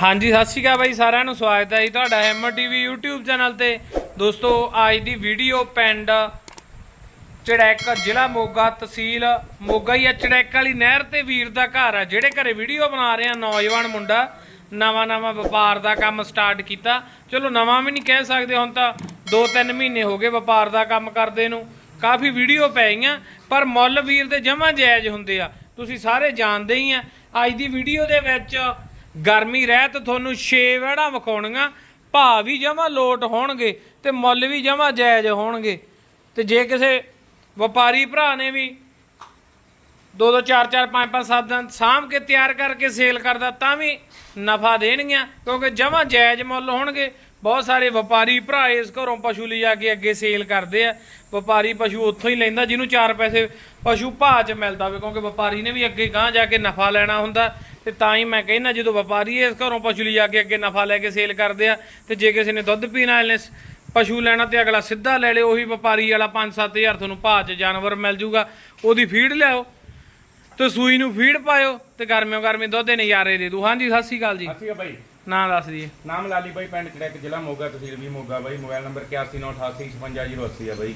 ਹਾਂਜੀ, ਸਤਿ ਸ਼੍ਰੀ ਅਕਾਲ ਬਾਈ ਸਾਰਿਆਂ ਨੂੰ। ਸਵਾਗਤ ਹੈ ਜੀ ਤੁਹਾਡਾ ਹੈਮਰ ਟੀਵੀ YouTube ਚੈਨਲ ਤੇ। ਦੋਸਤੋ, ਅੱਜ ਦੀ ਵੀਡੀਓ ਪਿੰਡ ਚੜੈਕ ਜ਼ਿਲ੍ਹਾ ਮੋਗਾ ਤਹਿਸੀਲ ਮੋਗਾ ਹੀ ਆ। ਚੜੈਕ ਵਾਲੀ ਨਹਿਰ ਤੇ ਵੀਰ ਦਾ ਘਰ ਆ। ਜਿਹੜੇ ਘਰੇ ਵੀਡੀਓ ਬਣਾ ਰਹੇ ਆ, ਨੌਜਵਾਨ ਮੁੰਡਾ ਨਵਾਂ ਨਵਾਂ ਵਪਾਰ ਦਾ ਕੰਮ ਸਟਾਰਟ ਕੀਤਾ। ਚਲੋ, ਨਵਾਂ ਵੀ ਨਹੀਂ ਕਹਿ ਸਕਦੇ, ਹੁਣ ਤਾਂ 2-3 ਮਹੀਨੇ ਹੋ ਗਏ ਵਪਾਰ ਦਾ ਕੰਮ ਕਰਦੇ ਨੂੰ। ਕਾਫੀ ਵੀਡੀਓ ਪੈ ਗਈਆਂ, ਪਰ ਮੁੱਲ ਵੀਰ ਦੇ ਜਮਾਂ ਜਾਇਜ਼ ਹੁੰਦੇ ਆ। ਤੁਸੀਂ ਸਾਰੇ ਜਾਣਦੇ ਹੀ ਆ। ਅੱਜ ਦੀ ਵੀਡੀਓ ਦੇ ਵਿੱਚ ਗਰਮੀ ਰਹਿਤ ਤੁਹਾਨੂੰ 6 ਵੜਾਂ ਵਿਖਾਉਣੀਆਂ, ਭਾਅ ਵੀ ਜਮਾ ਲੋਟ ਹੋਣਗੇ ਤੇ ਮੁੱਲ ਵੀ ਜਮਾ ਜਾਇਜ਼ ਹੋਣਗੇ। ਤੇ ਜੇ ਕਿਸੇ ਵਪਾਰੀ ਭਰਾ ਨੇ ਵੀ ਦੋ ਦੋ ਚਾਰ ਚਾਰ ਪੰਜ ਪੰਜ ਸੱਤ ਦਿਨ ਸਾਂਭ ਕੇ ਤਿਆਰ ਕਰਕੇ ਸੇਲ ਕਰਦਾ, ਤਾਂ ਵੀ ਨਫਾ ਦੇਣਗੀਆਂ, ਕਿਉਂਕਿ ਜਮਾ ਜਾਇਜ਼ ਮੁੱਲ ਹੋਣਗੇ। ਬਹੁਤ ਸਾਰੇ ਵਪਾਰੀ ਭਰਾ ਇਸ ਘਰੋਂ ਪਸ਼ੂ ਲਿਜਾ ਕੇ ਅੱਗੇ ਸੇਲ ਕਰਦੇ ਆ। ਵਪਾਰੀ ਪਸ਼ੂ ਉੱਥੋਂ ਹੀ ਲੈਂਦਾ, ਜਿਹਨੂੰ ਚਾਰ ਪੈਸੇ ਪਸ਼ੂ ਭਾਅ 'ਚ ਮਿਲਦਾ ਵੇ ਕਿਉਂਕਿ ਵਪਾਰੀ ਨੇ ਵੀ ਅੱਗੇ ਗਾਂ ਜਾ ਕੇ ਨਫਾ ਲੈਣਾ ਹੁੰਦਾ। ਤੇ ਤਾਂ ਹੀ ਮੈਂ ਕਹਿੰਦਾ, ਜਦੋਂ ਵਪਾਰੀ ਇਸ ਘਰੋਂ ਪਸ਼ੂ ਲਿਜਾ ਕੇ ਅੱਗੇ ਨਫਾ ਲੈ ਕੇ ਸੇਲ ਕਰਦੇ ਆ, ਤੇ ਜੇ ਕਿਸੇ ਨੇ ਦੁੱਧ ਪੀਣ ਵਾਲੇ ਨੇ ਪਸ਼ੂ ਲੈਣਾ ਤੇ ਅਗਲਾ ਸਿੱਧਾ ਲੈ ਲੇ, ਉਹੀ ਵਪਾਰੀ ਵਾਲਾ 5-7000 ਤੁਹਾਨੂੰ ਭਾਅ 'ਚ ਜਾਨਵਰ ਮਿਲ ਜੂਗਾ। ਉਹਦੀ ਫੀਡ ਲਿਆਓ, ਤੇ ਸੂਈ ਨੂੰ ਫੀਡ ਪਾਇਓ, ਤੇ ਗਰਮਿਓ ਗਰਮੀ ਦੁੱਧ ਦੇ ਨਜ਼ਾਰੇ ਦੇ ਦੂ। ਹਾਂਜੀ, ਸਤਿ ਸ਼੍ਰੀ ਅਕਾਲ ਜੀ। ਅਸੀਂ ਬਾਈ। ਨਾਂ ਦੱਸ ਦਈਏ। ਨਾਮ ਲਾਲੀ ਬਾਈ ਪਿੰਡ ਚੜੈਕ ਜ਼ਿਲ੍ਹਾ ਮੋਗਾ ਤਹਿਸੀਲ ਵੀ ਮੋਗਾ ਬਾਈ। ਮੋਬਾਈਲ ਨੰਬਰ 8198855080 ਆ ਬਾਈ।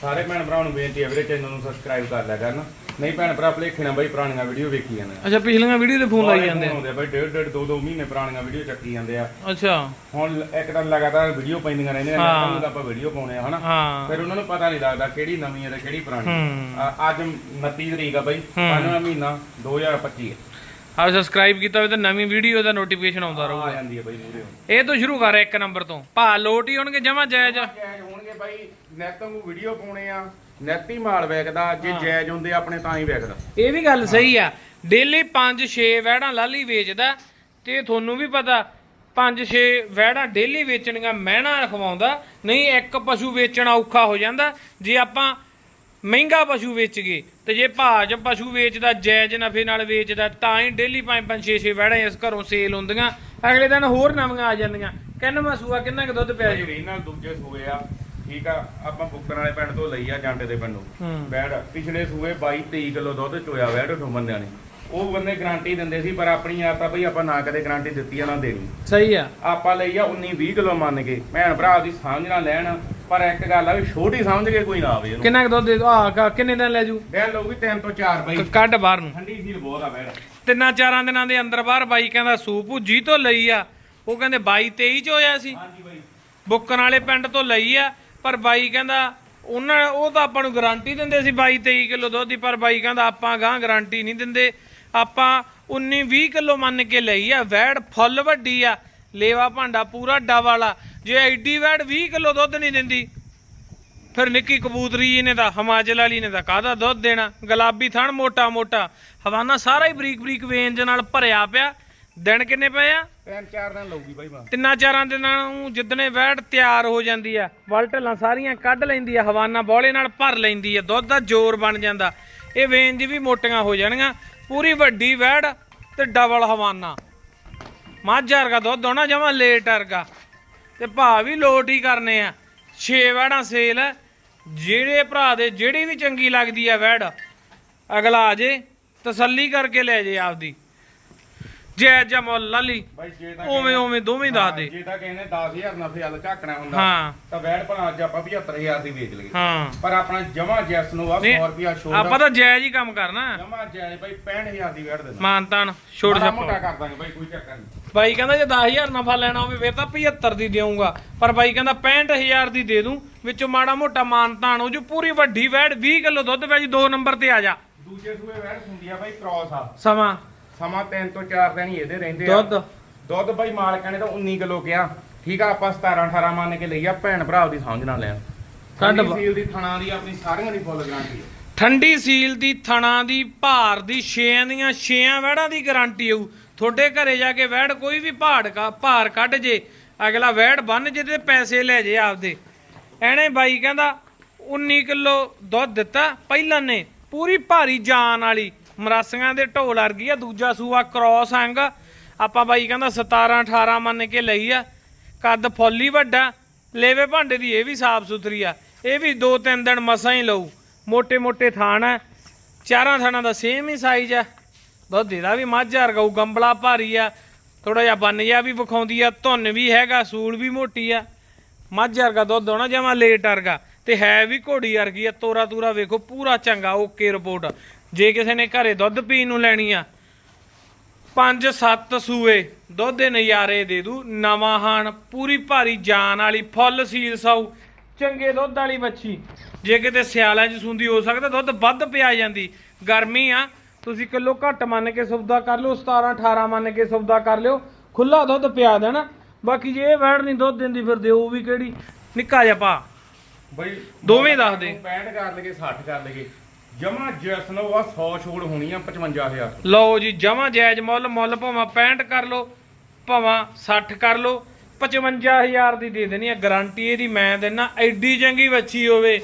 ਸਾਰੇ ਭੈਣ ਭਰਾਵਾਂ ਨੂੰ ਬੇਨਤੀ ਹੈ ਵੀਰੇ ਚੈਨਲ ਨੂੰ ਸਬਸਕ੍ਰਾਈਬ ਕਰ ਲਿਆ ਕਰਨ। ਨਹੀਂ ਭੈਣ ਭਰਾ ਭਲੇਖੇ ਬਾਈ ਪੁਰਾਣੀਆਂ ਵੀਡੀਓ ਵੇਖੀ ਜਾਂਦੇ ਅੱਛਾ ਪਿਛਲੀਆਂ ਵੀਡੀਓ ਤੇ ਫੋਨ ਲਾਈ ਜਾਂਦੇ ਆ। ਆ ਬਾਈ ਡੇਢ ਡੇਢ ਦੋ ਦੋ ਮਹੀਨੇ ਪੁਰਾਣੀਆਂ ਵੀਡੀਓ ਚੱਕੀ ਜਾਂਦੇ ਆ। ਅੱਛਾ। ਹੁਣ ਇੱਕ ਤਾਂ ਲਗਾਤਾਰ ਵੀਡੀਓ ਪੈਂਦੀਆਂ ਰਹਿੰਦੀਆਂ ਨੇ। ਤੁਹਾਨੂੰ ਤਾਂ ਆਪਾਂ ਵੀਡੀਓ ਪਾਉਣੇ ਆ ਹਨਾ? ਹਾਂ। ਫਿਰ ਉਹਨਾਂ ਨੂੰ ਪਤਾ ਨਹੀਂ ਲੱਗਦਾ ਕਿਹੜੀ ਨਵੀਂ ਹੈ ਤੇ ਕਿਹੜੀ ਪੁਰਾਣੀ ਹੂੰ। ਆ- ਅੱਜ 29 ਤਰੀਕ ਆ ਬਾਈ ਪੰਜਵਾਂ ਮਹੀਨਾ 2025 ਹੈ ਆਪ ਸਬਸਕ੍ਰਾਈਬ ਕੀਤਾ ਹੋਵੇ ਤਾਂ ਨਵੀਂ ਵੀਡੀਓ ਦਾ ਨੋਟੀਫਿਕੇਸ਼ਨ ਆਉਂਦਾ ਰਹੂਗਾ। ਆ ਜਾਂਦੀ ਹੈ ਬਾਈ ਮੂਰੇ ਇਹ ਤੋਂ ਸ਼ੁਰੂ ਕਰ ਇੱਕ ਨੰਬਰ ਤੋਂ। ਭਾ ਲੋਟ ਹੀ ਹੋਣਗੇ ਜਮਾ ਜਾਇਜ਼ ਜਾਇਜ਼ ਹੋਣਗੇ ਬਾਈ ਨੈਟੋਂ ਨੂੰ ਵੀਡੀਓ ਪਾਉਣੇ ਆ। ਨੈਟ ਹੀ ਮਾਲ ਵੇਚਦਾ ਜੇ ਜਾਇਜ਼ ਹੁੰਦੇ ਆਪਣੇ ਤਾਂ ਹੀ ਵੇਚਦਾ ਇਹ ਵੀ ਗੱਲ ਸਹੀ ਆ। ਡੇਲੀ 5-6 ਵਹਿੜਾਂ ਲਾਲੀ ਵੇਚਦਾ ਤੇ ਤੁਹਾਨੂੰ ਵੀ ਪਤਾ 5-6 ਵਹਿੜਾਂ ਡੇਲੀ ਵੇਚਣੀਆਂ ਮਹਿਣਾ ਰਖਵਾਉਂਦਾ। ਨਹੀਂ ਇੱਕ ਪਸ਼ੂ ਵੇਚਣਾ ਔਖਾ ਹੋ ਜਾਂਦਾ। ਜੇ ਆਪਾਂ ਮਹਿੰਗਾ ਪਸ਼ੂ ਵੇਚ ਗਏ। ਤੇ ਜੇ ਭਾਜ ਪਸ਼ੂ ਵੇਚਦਾ ਜਾਇਜ਼ ਨਫੇ ਨਾਲ ਵੇਚਦਾ ਤਾਂ ਹੀ ਡੇਲੀ 5-5 6-6 ਵਹਿੜਾਂ ਇਸ ਘਰੋਂ ਸੇਲ ਹੁੰਦੀਆਂ। ਅਗਲੇ ਦਿਨ ਹੋਰ ਨਵੀਆਂ ਆ ਜਾਂਦੀਆਂ। ਕਿੰਨਾ ਸੂਆ ਕਿੰਨਾ ਕੁ ਦੁੱਧ ਪਿਆ ਜੀ? ਭਾਈ ਨਾਲ ਦੂਜੇ ਸੂਏ ਆ ਠੀਕ ਆ ਆਪਾਂ ਬੁੱਕਰ ਵਾਲੇ ਪਿੰਡ ਤੋਂ ਲਈ ਆ ਜਾਂਟੇ ਦੇ ਪਿੰਡੋਂ। ਬੈੜ ਪਿਛਲੇ ਸੂਏ 22 23 ਕਿਲੋ ਦੁੱਧ ਚੋਇਆ ਵੈੜ ਠੋ ਬੰਦਿਆਂ ਨੇ। ਉਹ ਬੰਦੇ ਗਾਰੰਟੀ ਦਿੰਦੇ ਸੀ ਪਰ ਆਪਣੀ ਆਪ ਆ ਬਈ ਆਪਾਂ ਨਾ ਕਦੇ ਗਾਰੰਟੀ ਦਿੱਤੀ ਆ ਨਾ ਦੇਣੀ। ਸਹੀ ਆ। ਆਪਾਂ ਲਈ ਆ 19 20 ਕਿਲੋ ਮੰਨ ਕੇ। ਭੈਣ ਭਰਾ ਦੀ ਸਮਝ ਨਾਲ ਲੈਣ। ਪਰ ਇੱਕ ਗੱਲ ਆ ਵੀ ਛੋਟੀ ਸਮਝ ਕੇ ਕੋਈ ਨਾ ਆਵੇ ਇਹਨੂੰ। ਕਿੰਨਾ ਕੁ ਦੁੱਧ ਦੇ ਆ ਕਿੰਨੇ ਦਿਨ ਲੈ ਜੂ? ਲੋਕ ਵੀ 3 ਤੋਂ 4 ਬਾਈ। ਕ- ਕੱਢ ਬਾਹਰ ਨੂੰ। ਠੰਡੀ ਸੀਲ ਬਹੁਤ ਆ ਵੈੜ ਤਿੰਨਾਂ ਚਾਰਾਂ ਦਿਨਾਂ ਦੇ ਅੰਦਰ ਬਾਹਰ ਬਾਈ ਕਹਿੰਦਾ ਸੂਪ ਭੁੱਜੀ ਤੋਂ ਲਈ ਆ। ਉਹ ਕਹਿੰਦੇ 22 23 ਚ ਹੋਇਆ ਸੀ। ਹਾਂਜੀ ਬਾਈ। ਬੁੱਕਣ ਵਾਲੇ ਪਿੰਡ ਤੋਂ ਲਈ ਆ ਪਰ ਬਾਈ ਕਹਿੰਦਾ ਉਹਨਾਂ ਉਹ ਤਾਂ ਆਪਾਂ ਨੂੰ ਗਾਰੰਟੀ ਦਿੰਦੇ ਸੀ 22 23 ਕਿਲੋ ਦੁੱਧ ਦੀ ਪਰ ਬਾਈ ਕਹਿੰਦਾ ਆਪਾਂ ਗਾਂ ਗਾਰੰਟੀ ਨਹੀਂ ਦਿੰਦੇ। ਆਪਾਂ 19 20 ਕਿਲੋ ਮੰਨ ਕੇ ਲਈ ਆ ਵੈੜ ਫੁੱਲ ਵੱਡੀ ਆ ਲੇਵਾ ਭਾਂਡਾ ਪੂਰਾ ਡਾ ਵਾਲਾ ਜੇ ਐਡੀ ਵੈੜ 20 ਕਿਲੋ ਦੁੱਧ ਨਹੀਂ ਦਿੰਦੀ ਫਿਰ ਨਿੱਕੀ ਕਬੂਤਰੀ ਜੀ ਨੇ ਤਾਂ ਹਿਮਾਚਲ ਵਾਲੀ ਨੇ ਤਾਂ ਕਾਹਦਾ ਦੁੱਧ ਦੇਣਾ? ਗੁਲਾਬੀ ਥਣ ਮੋਟਾ ਮੋਟਾ। ਹਵਾਨਾ ਸਾਰਾ ਹੀ ਬਰੀਕ ਬਰੀਕ ਵੇਂਜ ਨਾਲ ਭਰਿਆ ਪਿਆ। ਦਿਨ ਕਿੰਨੇ ਪਏ ਆ? ਤਿੰਨ ਚਾਰ ਦਿਨ ਲਊਗੀ ਬਾਈ ਬਾ ਤਿੰਨਾਂ ਚਾਰਾਂ ਦਿਨਾਂ ਨੂੰ ਜਿੱਦਣੇ ਵੈੜ ਤਿਆਰ ਹੋ ਜਾਂਦੀ ਆ ਵਲਟਲਾਂ ਸਾਰੀਆਂ ਕੱਢ ਲੈਂਦੀ ਆ ਹਵਾਨਾ ਬੋਲੇ ਨਾਲ ਭਰ ਲੈਂਦੀ ਆ ਦੁੱਧ ਦਾ ਜ਼ੋਰ ਬਣ ਜਾਂਦਾ। ਇਹ ਵੇਂਜ ਵੀ ਮੋਟੀਆਂ ਹੋ ਜਾਣਗੀਆਂ। ਪੂਰੀ ਵੱਡੀ ਵੈੜ ਤੇ ਡਬਲ ਹਵਾਨਾ। ਮੱਝ ਵਰਗਾ ਦੁੱਧ ਹੋਣਾ ਜਮਾ ਲੇਟ ਵਰਗਾ। ਤੇ ਭਾਅ ਵੀ ਲੋਟ ਹੀ ਕਰਨੇ ਆ। 6 ਵੈੜਾਂ ਸੇਲ। ਜਿਹੜੇ ਭਰਾ ਦੇ ਜਿਹੜੀ ਵੀ ਚੰਗੀ ਲੱਗਦੀ ਆ ਵੈੜ ਅਗਲਾ ਆ ਜੇ ਤਸੱਲੀ ਕਰਕੇ ਲੈ ਜੇ ਆਪਦੀ। ਜੈ ਜੈ ਮੁੱਲ ਲਾਲੀ। ਉਵੇਂ ਉਵੇਂ ਦੋਵੇਂ ਦੱਸ ਦੇ। ਜੇ ਤਾਂ ਕਹਿੰਦੇ 10000 ਨਫੇ ਹਲ ਝਾਕਣਾ ਹੁੰਦਾ ਹਾਂ। ਤਾਂ ਵੈੜ ਭਲਾ ਅੱਜ ਆਪਾਂ 75000 ਦੀ ਵੇਚ ਲਈਏ। ਹਾਂ। ਪਰ ਆਪਣਾ ਜਮਾ ਜੈਸ ਨੂੰ ਆ 100 ਨਹੀਂ, ਰੁਪਿਆ ਛੋੜ। ਆਪਾਂ ਤਾਂ ਜਾਇਜ਼ ਹੀ ਕੰਮ ਕਰਨਾ। ਜਮਾ ਜੈਸ ਬਾਈ 65000 ਦੀ ਵੈੜ ਦੇਣਾ ਮਾਨਤਾਨ ਛੋੜ ਮਾੜਾ ਛੱਪੋ ਮੋਟਾ ਕਰ ਦਾਂਗੇ ਬਾਈ ਕੋਈ ਚੱਕਰ ਨਹੀਂ। ਬਾਈ ਕਹਿੰਦਾ ਜੇ 10000 ਨਫਾ ਲੈਣਾ ਹੋਵੇ ਫਿਰ ਤਾਂ 75 ਦੀ ਦੇਊਂਗਾ। ਪਰ ਬਾਈ ਕਹਿੰਦਾ 65000 ਦੀ ਦੇ ਦੂੰ ਵਿੱਚੋਂ ਮਾੜਾ ਮੋਟਾ ਮਾਨਤਾਨ ਹੋ ਜੂ ਪੂਰੀ ਵੱਡੀ ਵੈੜ 20 ਕਿਲੋ ਦੁੱਧ ਪੈ ਜੀ 2 ਨੰਬਰ ਤੇ ਆ ਜਾ। ਦੂਜੇ ਸੂਏ ਵੈੜ ਹੁੰਦੀ ਆ ਬਾਈ ਕ੍ਰੋਸ ਆ। ਸਮਾਂ? ਸਮਾਂ 3 ਤੋਂ 4 ਦਿਨ ਹੀ ਇਹਦੇ ਰਹਿੰਦੇ ਆ। ਦੁੱਧ? ਦੁੱਧ ਬਾਈ ਮਾਲਕਾਂ ਨੇ ਤਾਂ 19 ਕਿਲੋ ਕਿਹਾ। ਠੀਕ ਆ ਆਪਾਂ 17 18 ਮੰਨ ਕੇ ਲਈ ਆ ਭੈਣ ਭਰਾ ਦੀ ਸਮਝ ਨਾਲ ਲੈਣ ਕੱਢ ਸੀਲ ਦੀ ਥਣਾ ਦੀ ਆਪਣੀ ਸਾਰੀਆਂ ਦੀ ਫੁੱਲ ਗਾਰੰਟੀ ਹੈ ਠੰਡੀ ਸੀਲ ਦੀ ਥਣਾ ਦੀ ਭਾਰ ਦੀ ਛੇਆਂ ਦੀਆਂ ਛੇਆਂ ਵਹਿੜਾਂ ਦੀ ਗਾਰੰਟੀ ਹੋਊ ਤੁਹਾਡੇ ਘਰੇ ਜਾ ਕੇ ਵੈੜ ਕੋਈ ਵੀ ਪਹਾੜ ਕਾ ਭਾਰ ਕੱਢ ਜੇ, ਅਗਲਾ ਵੈੜ ਬੰਨ ਜੇ ਤੇ ਪੈਸੇ ਲੈ ਜੇ ਆਪਦੇ। ਐਣੇ ਬਾਈ ਕਹਿੰਦਾ 19 ਕਿਲੋ ਦੁੱਧ ਦਿੱਤਾ ਪਹਿਲਾਂ ਨੇ, ਪੂਰੀ ਭਾਰੀ ਜਾਨ ਵਾਲੀ, ਮਰਾਸੀਆਂ ਦੇ ਢੋਲ ਵਰਗੀ ਆ, ਦੂਜਾ ਸੂਆ ਕ੍ਰੋਸ ਅੰਗ। ਆਪਾਂ ਬਾਈ ਕਹਿੰਦਾ 17 18 ਮੰਨ ਕੇ ਲਈ ਆ, ਕੱਦ ਫੋਲੀ ਵੱਡਾ, ਲੇਵੇ ਭਾਂਡੇ ਦੀ ਇਹ ਵੀ ਸਾਫ਼ ਸੁਥਰੀ ਆ, ਇਹ ਵੀ 2-3 ਦਿਨ ਮਸਾਂ ਹੀ ਲਊ ਮੋٹے ਮੋٹے ਥਾਣ ਆ, ਚਾਰਾਂ ਥਾਣਾ ਦਾ ਸੇਮ ਹੀ ਸਾਈਜ਼ ਆ। ਦੁੱਧ ਇਹਦਾ ਵੀ ਮੱਝ ਵਰਗਾ ਹੋਊ, ਗੰਬਲਾ ਭਾਰੀ ਆ। ਥੋੜਾ ਜਿਹਾ ਬੰਨ ਜਿਹਾ ਵੀ ਵਿਖਾਉਂਦੀ ਆ ਧੁੰਨ ਵੀ ਹੈਗਾ ਸੂਲ ਵੀ ਮੋਟੀ ਆ। ਮੱਝ ਵਰਗਾ ਦੁੱਧ ਹੋਣਾ ਜਮਾ ਲੇਟ ਵਰਗਾ। ਤੇ ਹੈ ਵੀ ਘੋੜੀ ਵਰਗੀ ਆ ਤੋਰਾ ਤੂਰਾ ਵੇਖੋ ਪੂਰਾ ਚੰਗਾ ਓਕੇ ਰਿਪੋਰਟ ਜੇ ਕਿਸੇ ਨੇ ਘਰੇ ਦੁੱਧ ਪੀਣ ਨੂੰ ਲੈਣੀ ਆ ਪੰਜ ਸੱਤ ਸੂਏ ਦੁੱਧ ਦੇ ਨਜ਼ਾਰੇ ਦੇ ਦੂ ਨਵਾਂ ਹਾਣ ਪੂਰੀ ਭਾਰੀ ਜਾਨ ਵਾਲੀ ਫੁੱਲ ਸੀਲ ਸਾਊ ਚੰਗੇ ਦੁੱਧ ਵਾਲੀ ਬੱਚੀ ਜੇ ਕਿਤੇ ਸਿਆਲਾਂ 'ਚ ਸੁੰਦੀ ਹੋ ਸਕਦਾ ਦੁੱਧ ਵੱਧ ਪਿਆ ਜਾਂਦੀ। ਗਰਮੀ ਆ ਤੁਸੀਂ ਕਿਲੋ ਘੱਟ ਮੰਨ ਕੇ ਸੌਦਾ ਕਰ ਲਿਓ 17 18 ਮੰਨ ਕੇ ਸੌਦਾ ਕਰ ਲਿਓ ਖੁੱਲਾ ਦੁੱਧ ਪਿਆ ਦੇਣਾ। ਬਾਕੀ ਜੇ ਇਹ ਵੈੜ ਨਹੀਂ ਦੁੱਧ ਦਿੰਦੀ ਫਿਰ ਦਿਓ ਵੀ ਕਿਹੜੀ? ਨਿੱਕਾ ਜਿਹਾ ਪਾ ਬਈ ਦੋਵੇਂ ਦੱਸ ਦੇ। 65 ਕਰ ਲਗੇ 60 ਕਰ ਲਗੇ ਜਮਾ ਜੈਸਨੋ ਆ 100 ਛੋੜ ਹੋਣੀ ਆ 55000 ਲਓ ਜੀ ਜਮਾ ਜਾਇਜ਼ ਮੁੱਲ ਮੁੱਲ ਭਾਵੇਂ 65 ਕਰ ਲਓ ਭਾਵੇਂ 60 ਕਰ ਲਓ 55000 ਦੀ ਦੇ ਦੇਣੀ ਆ ਗਾਰੰਟੀ ਇਹਦੀ ਮੈਂ ਦੇਣਾ ਐਡੀ ਚੰਗੀ ਬੱਚੀ ਹੋਵੇ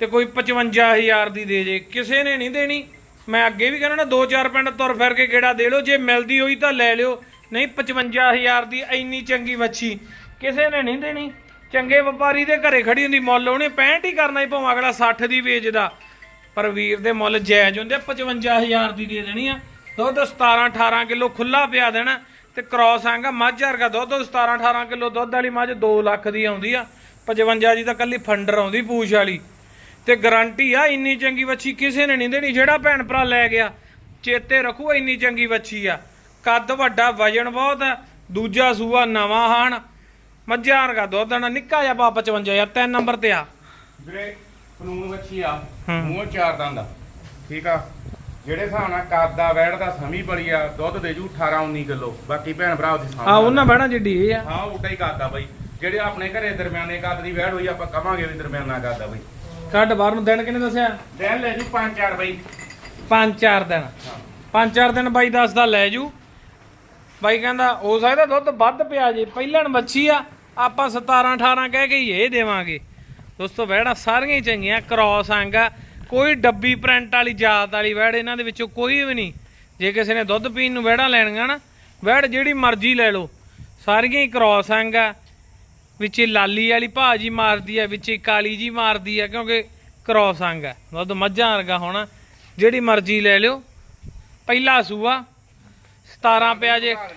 ਤੇ ਕੋਈ 55000 ਦੀ ਦੇ ਜੇ ਕਿਸੇ ਨੇ ਨਹੀਂ ਦੇਣੀ। ਮੈਂ ਅੱਗੇ ਵੀ ਕਹਿੰਦਾ ਨਾ ਦੋ ਚਾਰ ਪਿੰਡ ਤੁਰ ਫਿਰ ਕੇ ਗੇੜਾ ਦੇ ਲਓ ਜੇ ਮਿਲਦੀ ਹੋਈ ਤਾਂ ਲੈ ਲਿਓ। ਨਹੀਂ 55000 ਦੀ ਇੰਨੀ ਚੰਗੀ ਬੱਚੀ ਕਿਸੇ ਨੇ ਨਹੀਂ ਦੇਣੀ। ਚੰਗੇ ਵਪਾਰੀ ਦੇ ਘਰੇ ਖੜੀ ਹੁੰਦੀ ਮੁੱਲ ਉਹਨੇ 65 ਹੀ ਕਰਨਾ ਹੀ ਭਾਵੇਂ ਅਗਲਾ 60 ਦੀ ਵੇਚਦਾ ਪਰ ਵੀਰ ਦੇ ਮੁੱਲ ਜਾਇਜ਼ ਹੁੰਦੇ ਆ, 55000 ਦੀ ਦੇ ਦੇਣੀ ਆ। ਦੁੱਧ 17 18 ਕਿਲੋ ਖੁੱਲਾ ਪਿਆ ਦੇਣਾ ਤੇ ਕ੍ਰਾਸ ਆਂਗਾ ਮੱਝ ਵਰਗਾ ਦੁੱਧ 17 18 ਕਿਲੋ ਦੁੱਧ ਵਾਲੀ ਮੱਝ 2 ਲੱਖ ਦੀ ਆਉਂਦੀ ਆ। 55 ਦੀ ਤਾਂ ਕੱਲੀ ਫੰਡਰ ਆਉਂਦੀ ਪੂਛ ਵਾਲੀ। ਤੇ ਗਾਰੰਟੀ ਆ ਇੰਨੀ ਚੰਗੀ ਵੱਛੀ ਕਿਸੇ ਨੇ ਨਹੀਂ ਦੇਣੀ ਜਿਹੜਾ ਭੈਣ ਭਰਾ ਲੈ ਗਿਆ। ਚੇਤੇ ਰੱਖੋ ਇੰਨੀ ਚੰਗੀ ਵੱਛੀ ਆ। ਕੱਦ ਵੱਡਾ ਵਜਨ ਬਹੁਤ ਆ ਦੂਜਾ ਸੂਆ ਨਵਾਂ ਹਾਣ। ਮੱਝਾਂ ਵਰਗਾ ਦੁੱਧ ਨਾ ਨਿੱਕਾ ਜਿਹਾ ਪਾ 55 ਯਾਰ ਤਿੰਨ ਨੰਬਰ ਤੇ ਆ। ਵੀਰੇ ਕਾਨੂੰਨ ਵੱਛੀ ਆ। ਮੂੰਹ ਚਾਰ ਦੰਦ ਆ ਠੀਕ ਆ? ਜਿਹੜੇ ਹਿਸਾਬ ਨਾਲ ਕਾਦਾ ਵੈੜ ਦਾ ਸਮੀ ਬੜੀ ਆ ਦੁੱਧ ਦੇ ਜੂ 18 19 ਕਿਲੋ। ਬਾਕੀ ਭੈਣ ਭਰਾ ਉਹਦੀ ਆ ਸਾਹਮਣੇ ਉਹਨਾਂ ਬਹਿਣਾ ਜਿੱਡੀ ਇਹ ਆ। ਹਾਂ ਉੱਡਾ ਹੀ ਕਾਦਾ ਬਾਈ। ਜਿਹੜੇ ਆਪਣੇ ਘਰੇ ਦਰਮਿਆਨੇ ਕੱਦ ਦੀ ਵੈੜ ਹੋਈ ਆਪਾਂ ਕਵਾਂਗੇ ਵੀ ਦਰਮਿਆਨਾ ਕਾਦਾ ਬਾਈ। ਕੱਢ ਬਾਹਰ ਨੂੰ ਦਿਨ ਕਿਨੇ ਦੱਸਿਆ? ਦਿਨ ਲੈ ਜੂ 5-4 ਬਾਈ। ਪੰਜ ਚਾਰ ਦਿਨ। ਹਾਂ। ਪੰਜ ਚਾਰ ਦਿਨ ਬਾਈ ਦੱਸਦਾ ਲੈ ਜੂ। ਬਾਈ ਕਹਿੰਦਾ ਹੋ ਸਕਦਾ ਦੁੱਧ ਵੱਧ ਪਿਆ ਜੇ ਪਹਿਲਣ ਬੱਚੀ ਆ ਆਪਾਂ 17 18 ਕਹਿ ਕੇ ਇਹ ਦੇਵਾਂਗੇ। ਦੋਸਤੋ ਵਹਿੜਾਂ ਸਾਰੀਆਂ ਹੀ ਚੰਗੀਆਂ ਕ੍ਰਾਸ ਆਂਗਾ ਕੋਈ ਡੱਬੀ ਪ੍ਰਿੰਟ ਵਾਲੀ ਜਾਤ ਵਾਲੀ ਵਹਿੜ ਇਹਨਾਂ ਦੇ ਵਿੱਚੋਂ ਕੋਈ ਵੀ ਨਹੀਂ। ਜੇ ਕਿਸੇ ਨੇ ਦੁੱਧ ਪੀਣ ਨੂੰ ਵਹਿੜਾਂ ਲੈਣੀਆਂ ਨਾ ਵਹਿੜ ਜਿਹੜੀ ਮਰਜ਼ੀ ਲੈ ਲਓ। ਸਾਰੀਆਂ ਹੀ ਕ੍ਰਾਸ ਆਂਗਾ ਵਿੱਚ ਇਹ ਲਾਲੀ ਵਾਲੀ ਭਾਜੀ ਮਾਰਦੀ ਆ ਵਿੱਚ ਕਾਲੀ ਜੀ ਮਾਰਦੀ ਆ ਕਿਉਂਕਿ ਕ੍ਰਾਸ ਅੰਗ ਹੈ ਦੁੱਧ ਮੱਝਾਂ ਵਰਗਾ ਹੋਣਾ। ਜਿਹੜੀ ਮਰਜ਼ੀ ਲੈ ਲਿਓ। ਪਹਿਲਾ ਸੂਆ 17 ਪਿਆ ਜੇ। ਆ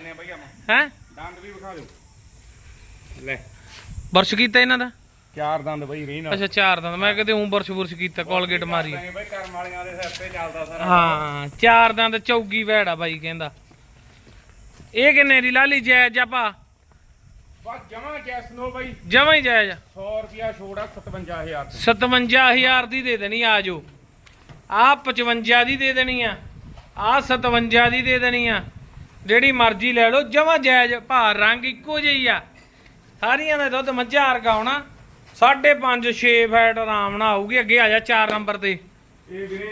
ਹੈ? ਦੰਦ ਵੀ ਵਿਖਾ ਦਿਓ। ਲੈ। ਬਰਸ਼ ਕੀਤਾ ਇਹਨਾਂ ਦਾ? ਚਾਰ ਦੰਦ ਬਾਈ ਰੀ ਨਾਲ ਅੱਛਾ ਚਾਰ ਦੰਦ। ਮੈਂ ਕਿਤੇ ਉਂ ਬਰਸ਼ ਬੁਰਸ਼ ਕੀਤਾ ਕੋਲਗੇਟ ਮਾਰੀ। ਆ। ਬਾਈ ਕਰਮ ਵਾਲੀਆਂ ਦੇ ਸਿਰ ਤੇ ਚੱਲਦਾ ਸਾਰਾ। ਹਾਂ ਚਾਰ ਦੰਦ ਚੌਗੀ ਵੈੜਾ ਬਾਈ ਕਹਿੰਦਾ। ਇਹ ਕਿੰਨੇ ਦੀ? ਲਾਲੀ ਜਾਇਜ਼ ਆਪਾ। ਬਸ ਜਮਾ ਜੈਸਨੋ ਬਾਈ। ਜਮਾਂ ਹੀ ਜਾਇਜ਼ 100 ਰੁਪਿਆ ਛੋੜਾ 57000 ਤੇ 57000 ਦੀ। ਦੇ ਦੇਣੀ ਆ ਜੋ ਆ 55 ਦੀ ਦੇ ਦੇਣੀ ਆ ਆ 57 ਦੀ ਦੇ ਦੇਣੀ ਆ। ਜਿਹੜੀ ਮਰਜ਼ੀ ਲੈ ਲਓ ਜਮਾਂ ਜਾਇਜ਼ ਭਾ ਰੰਗ ਇੱਕੋ ਜਿਹੀ ਆ। ਸਾਰੀਆਂ ਦਾ ਦੁੱਧ ਮੱਝਾਂ ਵਰਗਾ ਆਉਣਾ 5.5 6 ਫੈਟ ਆਰਾਮ ਨਾਲ ਆਊਗੀ ਅੱਗੇ ਆ ਜਾ 4 ਨੰਬਰ ਤੇ। ਇਹ ਵੀਰੇ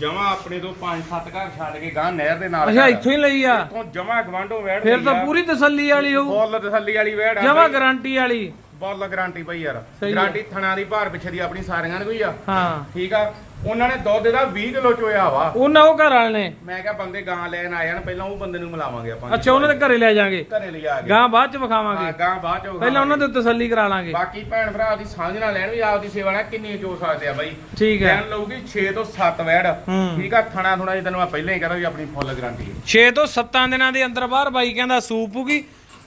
ਜਮਾ ਆਪਣੇ ਤੋਂ 5-7 ਘਰ ਛੱਡ ਕੇ ਗਾਂ ਨਹਿਰ ਦੇ ਨਾਲ ਅੱਛਾ ਇੱਥੋਂ ਹੀ ਲਈ ਆ? ਇੱਥੋਂ ਜਮਾ ਗਵਾਂਡੋ ਵੈੜ ਫਿਰ ਤਾਂ ਪੂਰੀ ਤਸੱਲੀ ਵਾਲੀ ਹੋਊ। ਫੁੱਲ ਤਸੱਲੀ ਵਾਲੀ ਵੈੜ ਆ ਜਮਾਂ। ਗਾਰੰਟੀ ਵਾਲੀ। ਫੁੱਲ ਗਾਰੰਟੀ ਬਈ ਯਾਰ। ਸਹੀ ਆ। ਗਾਰੰਟੀ ਥਣਾ ਦੀ ਭਾਰ ਪਿੱਛੇ ਦੀ ਆਪਣੀ ਸਾਰੀਆਂ ਦੀ ਕੋਈ ਆ। ਹਾਂ। ਠੀਕ ਆ? ਉਹਨਾਂ ਨੇ ਦੁੱਧ ਦਾ 20 ਕਿਲੋ ਚੋਇਆ ਵਾ। ਉਹਨਾਂ ਉਹ ਘਰ ਵਾਲੇ ਨੇ। ਮੈਂ ਕਿਹਾ ਬੰਦੇ ਗਾਂ ਲੈਣ ਆ ਜਾਣ ਪਹਿਲਾਂ ਉਹ ਬੰਦੇ ਨੂੰ ਮਿਲਾਵਾਂਗੇ ਆਪਾਂ। ਅੱਛਾ ਉਹਨਾਂ ਦੇ ਘਰੇ ਲੈ ਜਾਾਂਗੇ। ਘਰੇ ਲਿਆ ਕੇ ਗਾਂ ਬਾਅਦ ਚ ਹਾਂ ਵਿਖਾਵਾਂਗੇ ਗਾਂ ਬਾਅਦ ਚੋਂ ਪਹਿਲਾਂ ਉਹਨਾਂ ਦੇ ਤਸੱਲੀ ਕਰਾ ਲਾਂਗੇ। ਬਾਕੀ ਭੈਣ ਭਰਾ ਦੀ ਸਾਂਝ ਨਾਲ ਲੈਣ ਵੀ ਆਪਦੀ ਸੇਵਾ ਨਾਲ ਕਿੰਨੀ ਚੋ ਸਕਦੇ ਆ ਬਾਈ। ਠੀਕ ਹੈ। ਲੈਣ ਲਊਗੀ 6 ਤੋਂ 7 ਵੈੜ। ਹੂੰ। ਠੀਕ ਆ? ਥਣਾ ਥੁਣਾ ਜੀ ਤੈਨੂੰ ਮੈਂ ਪਹਿਲਾਂ ਹੀ ਕਹਦਾ ਵੀ ਆਪਣੀ ਫੁੱਲ ਗਾਰੰਟੀ ਹੈ। 6 ਤੋਂ 7 ਦਿਨਾਂ ਦੇ ਅੰਦਰ ਬਾਹਰ ਬਾਈ ਕਹਿੰਦਾ ਸੂਪ ਹੋਗੀ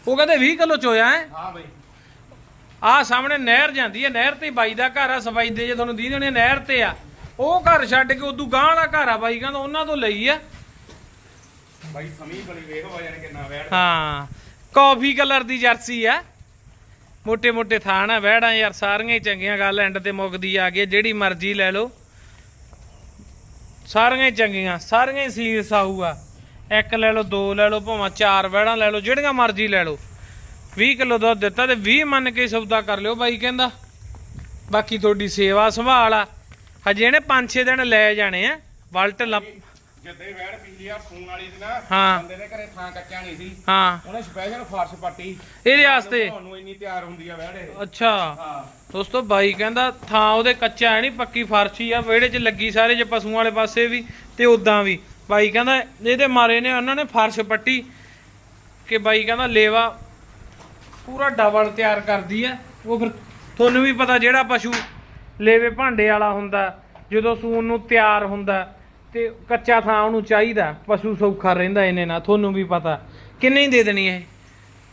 ਉਹ ਕਹਿੰਦੇ 20 ਕਿਲੋ ਚੋਇਆ ਹੈ। ਹਾਂ ਬਾਈ। ਆ ਸਾਹਮਣੇ ਨਹਿਰ ਜਾਂਦੀ ਹੈ ਨਹਿਰ ਤੇ ਬਾਈ ਦਾ ਘਰ ਆ ਸਫ਼ਾਈ ਦੇ ਜੇ ਤੁਹਾਨੂੰ ਦੀ ਦੇਣੇ ਨਹਿਰ ਤੇ ਆ। ਉਹ ਘਰ ਛੱਡ ਕੇ ਉਦੋਂ ਗਾਂ ਦਾ ਘਰ ਆ ਬਾਈ ਕਹਿੰਦਾ ਉਹਨਾਂ ਤੋਂ ਲਈ ਆ। ਬਾਈ ਸਮੀ ਬਲੀ ਵੇਖ ਹੋ ਜਾਣ ਕਿੰਨਾ ਵੈੜ ਹਾਂ ਕਾਫੀ ਕਲਰ ਦੀ ਜਰਸੀ ਆ। ਮੋٹے ਮੋٹے ਥਾਣ ਆ ਵੈੜਾਂ ਯਾਰ ਸਾਰੀਆਂ ਹੀ ਚੰਗੀਆਂ ਗੱਲ ਐਂਡ ਤੇ ਮੁਕਦੀ ਆ ਗਈ ਜਿਹੜੀ ਮਰਜ਼ੀ ਲੈ ਲਓ। ਸਾਰੀਆਂ ਹੀ ਚੰਗੀਆਂ ਸਾਰੀਆਂ ਹੀ ਸੀਰਸ ਆਊਗਾ। ਇੱਕ ਲੈ ਲਓ ਦੋ ਲੈ ਲਓ ਭਾਵੇਂ ਚਾਰ ਵੈੜਾਂ ਲੈ ਲਓ ਜਿਹੜੀਆਂ ਮਰਜ਼ੀ ਲੈ ਲਓ। 20 ਕਿਲੋ ਦੁੱਧ ਦਿੱਤਾ ਤੇ 20 ਮੰਨ ਕੇ ਸੌਦਾ ਕਰ ਲਿਓ ਬਾਈ ਕਹਿੰਦਾ। ਬਾਕੀ ਤੁਹਾਡੀ ਸੇਵਾ ਸੰਭਾਲ ਆ। ਹਜੇ ਇਹਨੇ 5-6 ਦਿਨ ਲੈ ਜਾਣੇ ਆ। ਵਲਟ ਲੱਪ ਜਿੱਦੇ ਵੈੜ ਪੀਲੀ ਆ ਫੋਨ ਵਾਲੀ ਦੀ ਨਾ ਹਾਂ। ਬੰਦੇ ਦੇ ਘਰੇ ਥਾਂ ਕੱਚਾ ਨਹੀਂ ਸੀ। ਹਾਂ। ਉਹਨੇ ਸਪੈਸ਼ਲ ਫਾਰਸ਼ ਪੱਟੀ। ਇਹਦੇ ਵਾਸਤੇ? ਤੁਹਾਨੂੰ ਇੰਨੀ ਤਿਆਰ ਹੁੰਦੀ ਆ ਵੈੜ ਅੱਛਾ। ਹਾਂ। ਦੋਸਤੋ ਬਾਈ ਕਹਿੰਦਾ ਥਾਂ ਉਹਦੇ ਕੱਚਾ ਹੈ ਨਹੀਂ ਪੱਕੀ ਫਰਸ਼ੀ ਆ। ਵਿਹੜੇ 'ਚ ਲੱਗੀ ਸਾਰੇ ਜੇ ਪਸ਼ੂਆਂ ਵਾਲੇ ਪਾਸੇ ਵੀ ਤੇ ਉਦਾਂ ਵੀ। ਬਾਈ ਕਹਿੰਦਾ ਇਹਦੇ ਮਾਰੇ ਨੇ ਉਹਨਾਂ ਨੇ ਫਰਸ਼ ਪੱਟੀ। ਕਿ ਬਾਈ ਕਹਿੰਦਾ ਲੇਵਾ ਪੂਰਾ ਡਬਲ ਤਿਆਰ ਕਰਦੀ ਆ। ਉਹ ਫਿਰ ਤੁਹਾਨੂੰ ਵੀ ਪਤਾ ਜਿਹੜਾ ਪਸ਼ੂ ਲੇਵੇ ਭਾਂਡੇ ਵਾਲਾ ਹੁੰਦਾ ਜਦੋਂ ਸੂਨ ਨੂੰ ਤਿਆਰ ਹੁੰਦਾ ਤੇ ਕੱਚਾ ਥਾਂ ਉਹਨੂੰ ਚਾਹੀਦਾ ਪਸ਼ੂ ਸੌਖਾ ਰਹਿੰਦਾ ਇਹਨੇ ਨਾਲ ਤੁਹਾਨੂੰ ਵੀ ਪਤਾ। ਕਿੰਨੇ ਹੀ ਦੇ ਦੇਣੀ ਇਹ?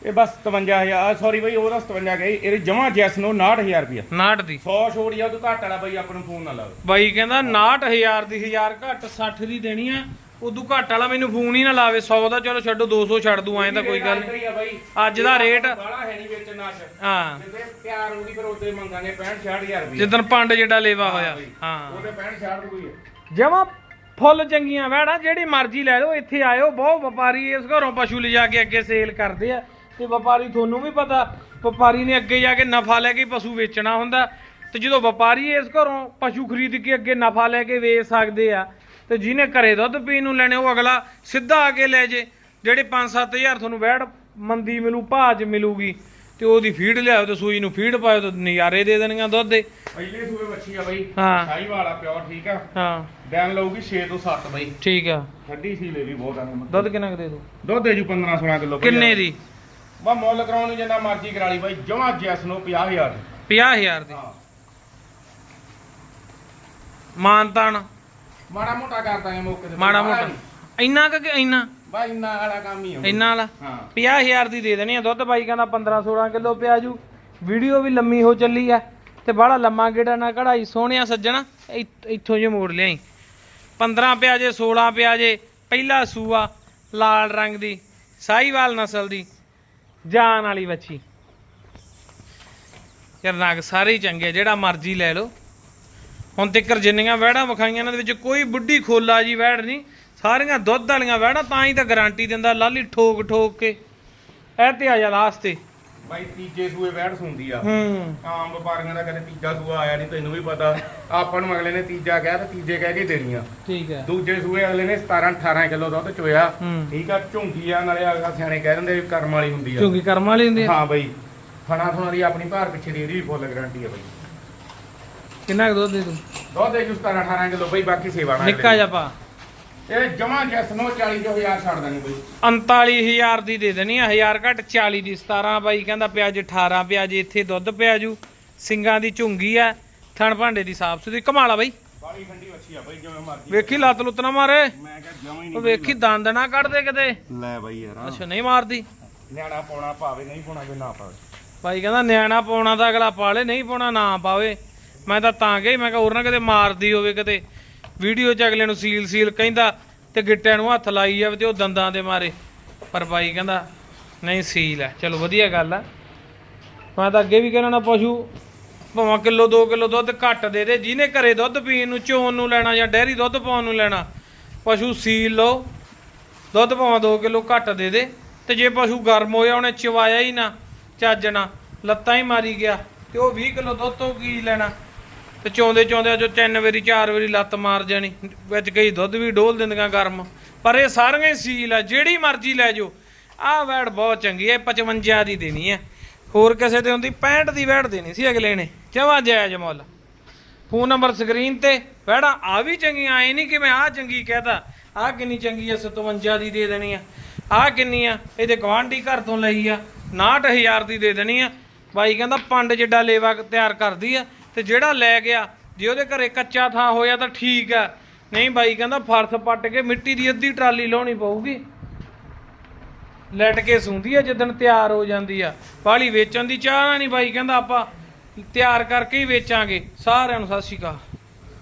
ਇਹ ਬਸ 57000 ਸੌਰੀ ਬਈ ਉਹਦਾ 57 ਗਈ ਇਹ ਜਮਾ ਜੈਸ ਨੂੰ 69000 ਰੁਪਿਆ 59 ਦੀ। 100 ਛੋੜ ਜਾ ਤੂੰ ਘੱਟ ਵਾਲਾ ਬਈ ਆਪਾਂ ਨੂੰ ਫੋਨ ਨਾ ਲਾਓ। ਬਾਈ ਕਹਿੰਦਾ 69000 ਦੀ 1000 ਘੱਟ 60 ਦੀ ਦੇਣੀ ਆ ਉਦੋਂ ਘੱਟ ਵਾਲਾ ਮੈਨੂੰ ਫੋਨ ਹੀ ਨਾ ਲਾਵੇ 100 ਦਾ ਚਲੋ ਛੱਡੋ 200 ਛੱਡ ਦੂੰ ਐਂ ਤਾਂ ਕੋਈ ਗੱਲ ਨਹੀਂ। ਅੱਜ ਦਾ ਰੇਟ ਬਾਲਾ ਹੈ ਨਹੀਂ ਵਿੱਚ ਨਾਸ਼ ਹਾਂ। ਜਿੱਦੇ ਪਿਆਰ ਹੋਊਗੀ ਫਿਰ ਉਹਦੇ ਮੰਗਾਂਗੇ 65 66000 ਰੁਪਏ ਜਿੱਦਣ ਪੰਡ ਜਿਹੜਾ ਲੇਵਾ ਹੋਇਆ। ਹਾਂ। ਉਹਦੇ 65 66 ਰੁਪਏ ਜਮਾ ਫੁੱਲ ਚੰਗੀਆਂ ਵੈੜਾਂ ਜਿਹੜੀ ਮਰਜ਼ੀ ਲੈ ਲਓ ਇੱਥੇ ਆਇਓ ਬਹੁਤ ਵਪਾਰੀ ਇਸ ਘਰੋਂ ਪਸ਼ੂ ਲਿਜਾ ਕੇ ਅੱਗੇ ਸੇਲ ਕਰਦੇ ਆ। ਤੇ ਵਪਾਰੀ ਤੁਹਾਨੂੰ ਵੀ ਪਤਾ ਵਪਾਰੀ ਨੇ ਅੱਗੇ ਜਾ ਕੇ ਨਫਾ ਲੈ ਕੇ ਪਸ਼ੂ ਵੇਚਣਾ ਹੁੰਦਾ। ਤੇ ਜਦੋਂ ਵਪਾਰੀ ਇਸ ਘਰੋਂ ਪਸ਼ੂ ਖਰੀਦ ਕੇ ਅੱਗੇ ਨਫਾ ਲੈ ਕੇ ਵੇਚ ਸਕਦੇ ਆ ਤੇ ਜਿਹਨੇ ਘਰੇ ਦੁੱਧ ਪੀਣ ਨੂੰ ਲੈਣੇ ਉਹ ਅਗਲਾ ਸਿੱਧਾ ਆ ਕੇ ਲੈ ਜੇ। ਜਿਹੜੇ 5-7000 ਤੁਹਾਨੂੰ ਵੈੜ ਮੰਦੀ ਮਿਲੂ ਭਾਜ ਮਿਲੂਗੀ ਤੇ ਉਹਦੀ ਫੀਡ ਲਿਆਓ ਤੇ ਸੂਈ ਨੂੰ ਫੀਡ ਪਾਇਓ ਤੇ ਨਜ਼ਾਰੇ ਦੇ ਦੇਣੀਆਂ ਦੁੱਧ ਦੇ। ਪਹਿਲੇ ਸੂਏ ਮੱਛੀ ਆ ਬਈ। ਹਾਂ। ਸ਼ਾਹੀ ਵਾਲਾ ਪਿਓਰ ਠੀਕ ਆ? ਹਾਂ। ਦਿਨ ਲਊਗੀ 6 ਤੋਂ 7 ਬਈ। ਠੀਕ ਆ। ਠੱਡੀ ਸੀ ਲੈ ਵੀ ਬਹੁਤ ਆ ਦੁੱਧ ਕਿੰਨਾ ਦੇ ਦੋ? ਦੁੱਧ ਦੇ ਜੂ 15 16 ਕਿਲੋ ਕਿੰਨੇ ਦੀ? ਬਾ ਮੁੱਲ ਕਰਾਉਣ ਨੂੰ ਜਿੰਨਾ ਮਰਜ਼ੀ ਕਰਾ ਲਈ ਬਾਈ ਜਮਾ ਜੈਸ ਨੂੰ 50000 50000 ਦੀ। ਹਾਂ। ਮਾਨਤਾਨ। ਮਾੜਾ ਮੋਟਾ ਕਰਦਾ ਹੈ ਮੌਕੇ ਤੇ। ਮਾੜਾ ਮੋਟਾ। ਇੰਨਾ ਕੁ ਕਿ ਇੰਨਾ? ਬਾ ਇੰਨਾ ਵਾਲਾ ਕੰਮ ਹੀ ਆ। ਇੰਨਾ ਵਾਲਾ? ਹਾਂ। 50000 ਦੀ ਦੇ ਦੇਣੀ ਆ ਦੁੱਧ ਬਾਈ ਕਹਿੰਦਾ 15 16 ਕਿਲੋ ਪਿਆ ਜੂ। ਵੀਡੀਓ ਵੀ ਲੰਮੀ ਹੋ ਚੱਲੀ ਆ ਤੇ ਬੜਾ ਲੰਮਾ ਗੇੜਾ ਨਾ ਕਢਾਈ ਸੋਹਣਿਆ ਸੱਜਣਾ। ਇੱਥ- ਜੇ ਮੋੜ ਲਿਆਈ। 15 ਪਿਆ ਜੇ 16 ਪਿਆ ਜੇ ਪਹਿਲਾ ਸੂਆ ਲਾਲ ਰੰਗ ਦੀ ਸਾਹੀਵਾਲ ਨਸਲ ਦੀ ਜਾਨ ਵਾਲੀ ਵੱਛੀ। ਯਾਰ ਨਗ ਸਾਰੇ ਹੀ ਚੰਗੇ ਆ, ਜਿਹੜਾ ਮਰਜ਼ੀ ਲੈ ਲਓ। ਹੁਣ ਤੱਕਰ ਜਿੰਨੀਆਂ ਵਹਿੜਾਂ ਵਿਖਾਈਆਂ ਇਹਨਾਂ ਦੇ ਵਿੱਚ ਕੋਈ ਬੁੱਢੀ ਖੋਲਾ ਜੀ ਵਹਿੜ ਨਹੀਂ ਸਾਰੀਆਂ ਦੁੱਧ ਵਾਲੀਆਂ ਵਹਿੜਾਂ ਤਾਂ ਹੀ ਤਾਂ ਗਾਰੰਟੀ ਦਿੰਦਾ ਲਾਲੀ ਠੋਕ ਠੋਕ ਕੇ। ਇਹ ਤੇ ਆ ਜਾ ਲਾਸਟ ਤੇ। ਬਾਈ ਤੀਜੇ ਸੂਏ ਬੈਠ ਸੁੰਦੀ ਆ। ਹੂੰ। ਆਮ ਵਪਾਰੀਆਂ ਦਾ ਕਦੇ ਤੀਜਾ ਸੂਆ ਆਇਆ ਨਹੀਂ ਤੈਨੂੰ ਵੀ ਪਤਾ। ਆਪਾਂ ਨੂੰ ਅਗਲੇ ਨੇ ਤੀਜਾ ਕਿਹਾ ਤੇ ਤੀਜੇ ਕਹਿ ਕੇ ਦੇਣੀ ਆ ਠੀਕ ਹੈ। ਦੂਜੇ ਸੂਏ ਅਗਲੇ ਨੇ 17 18 ਕਿਲੋ ਦੁੱਧ ਚੋਇਆ। ਠੀਕ ਆ ਝੁੰਗੀ ਆ ਨਾਲੇ ਅਗਲਾ ਸਿਆਣੇ ਕਹਿ ਦਿੰਦੇ ਵੀ ਕਰਮ ਵਾਲੀ ਹੁੰਦੀ ਆ। ਕਿਉਂਕਿ ਕਰਮ ਵਾਲੀ ਹੁੰਦੀ ਆ। ਹਾਂ ਬਾਈ। ਫਣਾ ਥੁਣਾ ਦੀ ਆਪਣੀ ਭਾਰ ਪਿੱਛੇ ਦੀ ਇਹਦੀ ਵੀ ਫੁੱਲ ਗਾਰੰਟੀ ਆ ਬਾਈ। ਕਿੰਨਾ ਕੁ ਦੁੱਧ ਦੇ ਤੂੰ? ਦੁੱਧ ਦੇ ਜੂ 17 18 ਕਿਲੋ ਬਾਈ ਬਾਕੀ ਸੇਵਾ ਨਾਲ ਨਿੱਕਾ ਜਿਹਾ ਪਾ। ਇਹ ਜਮਾ ਜੈਸ ਨੂੰ 40 ਤੋਂ 1000 ਛੱਡ ਦੇਣੀ ਬਾਈ। 39000 ਦੀ ਦੇ ਦੇਣੀ ਆ 1000 ਘੱਟ 40 ਦੀ 17 ਬਾਈ ਕਹਿੰਦਾ ਪਿਆਜ 18 ਪਿਆਜ ਇੱਥੇ ਦੁੱਧ ਪਿਆ ਜੂ। ਸਿੰਗਾਂ ਦੀ ਝੁੰਗੀ ਆ ਥਣ ਭਾਂਡੇ ਦੀ ਸਾਫ਼ ਸੁਥਰੀ ਕਮਾਲਾ ਬਾਈ। ਬਾਲੀ ਠੰਡੀ ਵੱਛੀ ਆ ਬਾਈ ਜਿਵੇਂ ਮਰਜ਼ੀ। ਵੇਖੀ ਲੱਤ ਲੁੱਤ ਨਾ ਮਾਰੇ। ਮੈਂ ਕਿਹਾ ਜਮਾ ਹੀ ਉਹ ਵੇਖੀ ਦੰਦ ਨਾ ਕੱਢਦੇ ਕਿਤੇ। ਲੈ ਬਾਈ ਯਾਰ। ਅੱਛਾ ਨਹੀਂ ਮਾਰਦੀ। ਨਿਆਣਾ ਪਾਉਣਾ ਭਾਵੇਂ ਨਹੀਂ ਪਾਉਣਾ ਵੀ ਨਾ ਪਾਵੇ। ਬਾਈ ਕਹਿੰਦਾ ਨਿਆਣਾ ਪਾਉਣਾ ਤਾਂ ਅਗਲਾ ਪਾਲੇ ਨਹੀਂ ਪਾਉਣਾ ਨਾ ਪਾਵੇ। ਮੈਂ ਤਾਂ ਤਾਂ ਗਈ ਮੈਂ ਕਿਹਾ ਹੋਰ ਨਾ ਕਿਤੇ ਮਾਰਦੀ ਹੋਵੇ ਕਿਤੇ। ਵੀਡੀਓ 'ਚ ਅਗਲੇ ਨੂੰ ਸੀਲ ਸੀਲ ਕਹਿੰਦਾ ਤੇ ਗਿੱਟਿਆਂ ਨੂੰ ਹੱਥ ਲਾਈ ਜਾਵੇ ਤੇ ਉਹ ਦੰਦਾਂ ਦੇ ਮਾਰੇ। ਪਰ ਬਾਈ ਕਹਿੰਦਾ, ਨਹੀਂ ਸੀਲ ਹੈ। ਚਲੋ ਵਧੀਆ ਗੱਲ ਆ। ਮੈਂ ਤਾਂ ਅੱਗੇ ਵੀ ਕਹਿਣਾ ਨਾ ਪਸ਼ੂ ਭਾਵੇਂ ਕਿਲੋ 2 ਕਿਲੋ ਦੁੱਧ ਘੱਟ ਦੇ ਦੇ, ਜਿਹਨੇ ਘਰੇ ਦੁੱਧ ਪੀਣ ਨੂੰ, ਚੋਣ ਨੂੰ ਲੈਣਾ ਜਾਂ ਡੈਰੀ ਦੁੱਧ ਪਾਉਣ ਨੂੰ ਲੈਣਾ, ਪਸ਼ੂ ਸੀਲ ਲਓ। ਦੁੱਧ ਭਾਵੇਂ 2 ਕਿਲੋ ਘੱਟ ਦੇ ਦੇ। ਤੇ ਜੇ ਪਸ਼ੂ ਗਰਮ ਹੋਇਆ, ਉਹਨੇ ਚਵਾਇਆ ਹੀ ਨਾ, ਚੱਜ ਨਾ ਲੱਤਾਂ ਹੀ ਮਾਰੀ ਗਿਆ, ਤੇ ਉਹ 20 ਕਿਲੋ ਦੁੱਧ ਤੋਂ ਕੀ ਲੈਣਾ? ਤੇ ਚੋਂਦੇ ਚੋਂਦੇ ਜੋ ਤਿੰਨ ਵਾਰੀ, ਚਾਰ ਵਾਰੀ ਲੱਤ ਮਾਰ ਜਾਣੀ, ਵਿੱਚ ਕਈ ਦੁੱਧ ਵੀ ਡੋਲ ਦਿੰਦੀਆਂ ਗਰਮ। ਪਰ ਇਹ ਸਾਰੀਆਂ ਹੀ ਸੀਲ ਆ, ਜਿਹੜੀ ਮਰਜ਼ੀ ਲੈ ਜਾਓ। ਆਹ ਵੈੜ ਬਹੁਤ ਚੰਗੀ ਹੈ 55 ਦੀ ਦੇਣੀ ਹੈ ਹੋਰ ਕਿਸੇ ਤੇ ਹੁੰਦੀ 65 ਦੀ ਵੈੜ ਦੇਣੀ ਸੀ ਅਗਲੇ ਨੇ। ਜਮਾ ਜਾਇਜ਼ ਮੁੱਲ। ਫੋਨ ਨੰਬਰ ਸਕਰੀਨ ਤੇ, ਵੈੜਾ ਆ ਵੀ ਚੰਗੀਆਂ ਆਏ ਨਹੀਂ ਕਿ ਮੈਂ ਆ ਚੰਗੀ ਕਹਤਾ ਆ ਕਿੰਨੀ ਚੰਗੀ ਆ 57 ਦੀ ਦੇ ਦੇਣੀ ਆ। ਆ ਕਿੰਨੀ ਆ, ਇਹਦੇ ਗਵਾਂਢੀ ਘਰ ਤੋਂ ਲਈ ਆ 69000 ਦੀ ਦੇ ਦੇਣੀ ਆ। ਬਾਈ ਕਹਿੰਦਾ, ਪੰਡ ਜਿੱਡਾ ਲੇਵਾ ਤਿਆਰ ਕਰਦੀ ਆ ਤੇ ਜਿਹੜਾ ਲੈ ਗਿਆ, ਜੇ ਉਹਦੇ ਘਰੇ ਕੱਚਾ ਥਾਂ ਹੋਇਆ ਤਾਂ ਠੀਕ ਆ। ਨਹੀਂ ਬਾਈ ਕਹਿੰਦਾ ਫਰਸ਼ ਪੱਟ ਕੇ ਮਿੱਟੀ ਦੀ ਅੱਧੀ ਟਰਾਲੀ ਲਾਉਣੀ ਪਊਗੀ। ਲਟ ਕੇ ਸੁੰਦੀ ਆ ਜਦੋਂ ਤਿਆਰ ਹੋ ਜਾਂਦੀ ਆ। ਬਾਹਲੀ ਵੇਚਣ ਦੀ ਚਾਹ ਨਹੀਂ ਬਾਈ ਕਹਿੰਦਾ ਆਪਾਂ ਤਿਆਰ ਕਰਕੇ ਹੀ ਵੇਚਾਂਗੇ। ਸਾਰਿਆਂ ਨੂੰ ਸਤਿ ਸ਼੍ਰੀ ਅਕਾਲ।